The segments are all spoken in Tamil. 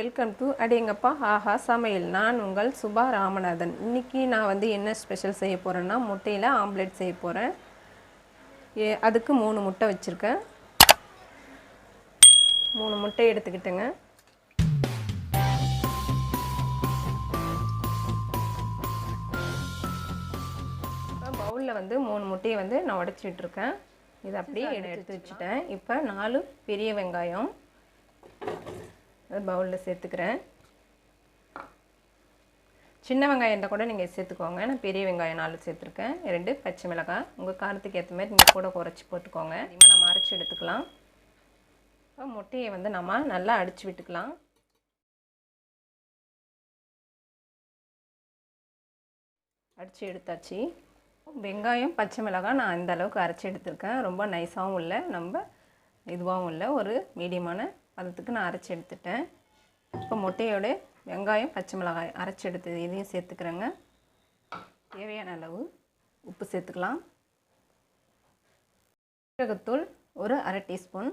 வெல்கம் டு அடியங்கப்பா ஆஹா சமையல். நான் உங்கள் சுபா ராமநாதன். இன்றைக்கி நான் வந்து என்ன ஸ்பெஷல் செய்ய போகிறேன்னா முட்டையில் ஆம்லெட் செய்ய போகிறேன் ஏ அதுக்கு மூணு முட்டை வச்சுருக்கேன். மூணு முட்டை எடுத்துக்கிட்டேங்க. பவுலில் வந்து மூணு முட்டையை வந்து நான் உடச்சி விட்டுருக்கேன். இதை அப்படியே எடுத்து வச்சுட்டேன். இப்போ நாலு பெரிய வெங்காயம். பவுலில் சேர்த்துக்கிறேன். சின்ன வெங்காயம் இருந்தால் கூட நீங்கள் சேர்த்துக்கோங்க. நான் பெரிய வெங்காயம் நாலு சேர்த்துருக்கேன். ரெண்டு பச்சை மிளகாய். உங்கள் காரத்துக்கு ஏற்ற மாதிரி நீங்கள் கூட குறைச்சி போட்டுக்கோங்க. அதிகமாக நம்ம அரைச்சி எடுத்துக்கலாம். இப்போ முட்டையை வந்து நம்ம நல்லா அடித்து விட்டுக்கலாம். அடித்து எடுத்தாச்சு. வெங்காயம் பச்சை மிளகாய் நான் இந்த அளவுக்கு அரைச்சி எடுத்துருக்கேன். ரொம்ப நைஸாகவும் இல்லை. நம்ம இதுவாகவும் இல்லை. ஒரு மீடியமான பதத்துக்கு நான் அரைச்சி எடுத்துட்டேன். இப்போ முட்டையோட வெங்காயம் பச்சை மிளகாய் அரைச்சி எடுத்து இதையும் சேர்த்துக்கிறேங்க. தேவையான அளவு உப்பு சேர்த்துக்கலாம். சீரகத்தூள் ஒரு அரை டீஸ்பூன்.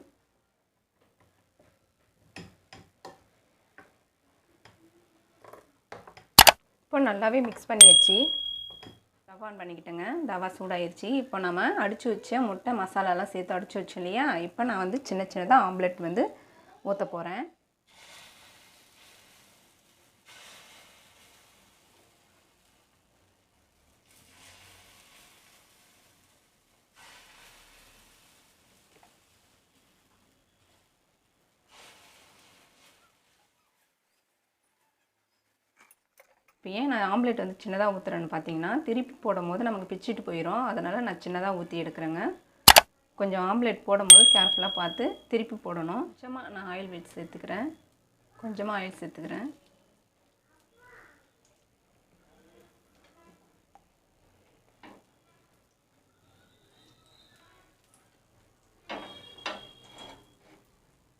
இப்போ நல்லாவே மிக்ஸ் பண்ணியாச்சு. தவா ஆன் பண்ணிக்கிட்டேங்க. தவா சூடாயிருச்சு. இப்போ நம்ம அடித்து வச்ச முட்டை மசாலாலாம் சேர்த்து அடித்து வச்சோம் இல்லையா? இப்போ நான் வந்து சின்ன சின்னதாக ஆம்லெட் வந்து ஊற்ற போகிறேன் இப்போ ஏன் நான் ஆம்லேட் வந்து சின்னதாக ஊற்றுறேன்னு பார்த்தீங்கன்னா திருப்பி போடும் போது நமக்கு பிச்சுட்டு போயிடும் அதனால் நான் சின்னதாக ஊற்றி எடுக்கிறேங்க. கொஞ்சம் ஆம்லெட் போடும்போது கேர்ஃபுல்லாக பார்த்து திருப்பி போடணும். கொஞ்சமாக நான் ஆயில் வெயிட் சேர்த்துக்கிறேன். கொஞ்சமாக ஆயில் சேர்த்துக்கிறேன்.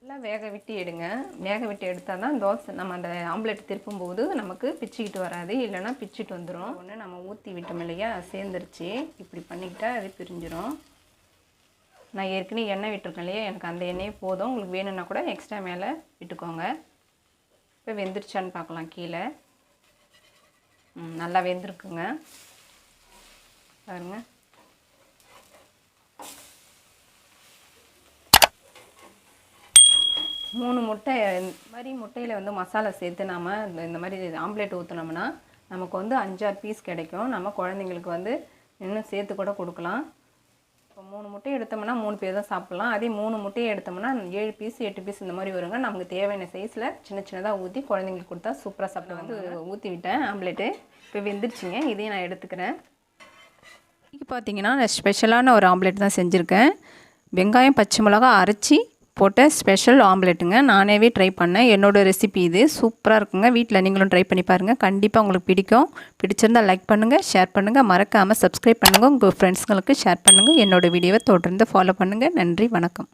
நல்லா வேக விட்டு எடுங்க. வேக விட்டு எடுத்தால் தான் தோசை நம்ம அந்த ஆம்லெட் திருப்பும்போது நமக்கு பிச்சுக்கிட்டு வராது. இல்லைன்னா பிச்சுட்டு வந்துடும் ஒன்று நம்ம ஊற்றி விட்டோம் இல்லையா? சேர்ந்துருச்சு. இப்படி பண்ணிக்கிட்டால் அது பிரிஞ்சிடும் நான் ஏற்கனவே எண்ணெய் விட்டுருக்கேன் இல்லையா? எனக்கு அந்த எண்ணெயே போதும். உங்களுக்கு வேணும்னா கூட எக்ஸ்ட்ரா மேலே விட்டுக்கோங்க. இப்போ வெந்துருச்சான்னு பார்க்கலாம் கீழே. ம், நல்லா வெந்திருக்குங்க. பாருங்கள் மூணு முட்டை இந்த மாதிரி முட்டையில் வந்து மசாலா சேர்த்து நாம் இந்த மாதிரி ஆம்லேட் ஊற்றுனோம்னா நமக்கு வந்து அஞ்சாறு பீஸ் கிடைக்கும். நம்ம குழந்தைங்களுக்கு வந்து இன்னும் சேர்த்து கூட கொடுக்கலாம். இப்போ மூணு முட்டை எடுத்தோம்னா மூணு பேர் தான் சாப்பிட்லாம். அதே மூணு முட்டையை எடுத்தோம்னா ஏழு பீஸ் எட்டு பீஸ் இந்த மாதிரி வருங்க. நமக்கு தேவையான சைஸில் சின்ன சின்னதாக ஊற்றி குழந்தைங்களுக்கு கொடுத்தா சூப்பராக சாப்பிட வந்து ஊற்றி விட்டேன். ஆம்லேட்டு இப்போ வெந்துருச்சுங்க. இதையும் நான் எடுத்துக்கிறேன். இன்றைக்கி பார்த்தீங்கன்னா நான் ஸ்பெஷலான ஒரு ஆம்லெட் தான் செஞ்சுருக்கேன். வெங்காயம் பச்சை மிளகா அரைச்சி போட்ட ஸ்பெஷல் ஆம்லெட்டுங்க நானேவே ட்ரை பண்ணேன். என்னோடய ரெசிபி இது. சூப்பராக இருக்குங்க. வீட்டில் நீங்களும் ட்ரை பண்ணி பாருங்கள் கண்டிப்பாக உங்களுக்கு பிடிக்கும். பிடிச்சிருந்தால் லைக் பண்ணுங்கள் ஷேர் பண்ணுங்கள் மறக்காமல் சப்ஸ்கிரைப் பண்ணுங்கள் உங்கள் ஃப்ரெண்ட்ஸுங்களுக்கு ஷேர் பண்ணுங்கள் என்னோடய வீடியோவை தொடர்ந்து ஃபாலோ பண்ணுங்கள் நன்றி வணக்கம்.